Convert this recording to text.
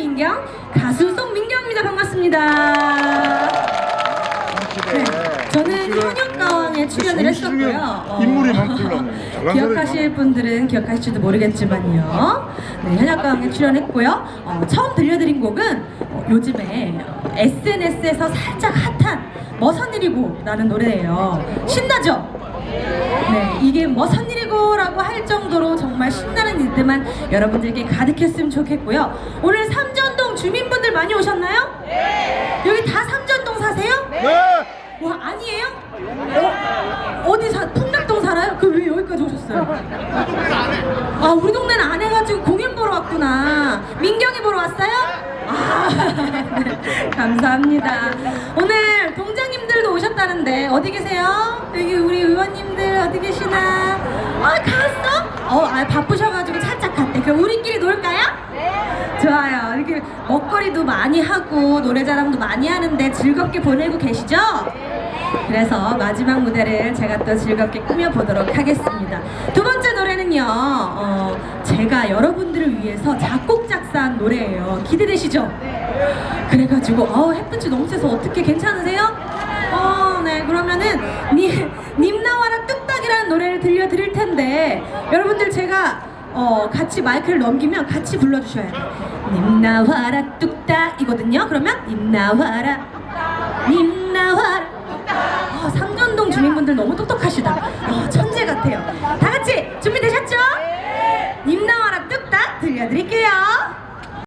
민경 가수 송민경입니다. 반갑습니다. 네, 저는 현역가왕에 출연을 했었고요. 어, 인물이 많더라고요. 잘난 기억하실 분들은 기억하실지도 모르겠지만요. 네, 현역가왕에 출연했고요. 어, 처음 들려드린 곡은 어, 요즘에 SNS에서 살짝 핫한 머선 일이고 라는 노래예요. 신나죠? 네, 이게 머선 일이 일들만 여러분들께 가득했으면 좋겠고요. 오늘 삼전동 주민분들 많이 오셨나요? 네. 여기 다 삼전동 사세요? 네. 와 아니에요? 어? 어디 사 풍락동 살아요? 그 왜 여기까지 오셨어요? 아 우리 동네는 안 해가지고 공연 보러 왔구나. 민경이 보러 왔어요? 아 네, 감사합니다. 오늘 동장님들도 오셨다는데 어디 계세요? 여기 우리 의원님들 어디 계시나? 아 갔어? 어 아, 바쁘셔가지고. 그럼 우리끼리 놀까요? 좋아요. 이렇게 먹거리도 많이 하고 노래 자랑도 많이 하는데 즐겁게 보내고 계시죠? 그래서 마지막 무대를 제가 또 즐겁게 꾸며보도록 하겠습니다. 두 번째 노래는요, 어, 제가 여러분들을 위해서 작곡 작사한 노래예요. 기대되시죠? 그래가지고, 어, 햇빛이 너무 세서 어떻게 괜찮으세요? 어, 네. 그러면은, 님, 님 나와라 뚝딱이라는 노래를 들려드릴 텐데, 여러분들 제가 어, 같이 마이크를 넘기면 같이 불러주셔야 돼요. 님 나와라 뚝딱이거든요. 그러면 님 나와라, 님 나와라. 아, 상전동 주민분들 너무 똑똑하시다. 아, 천재 같아요. 다 같이 준비되셨죠? 님 나와라 뚝딱 들려드릴게요.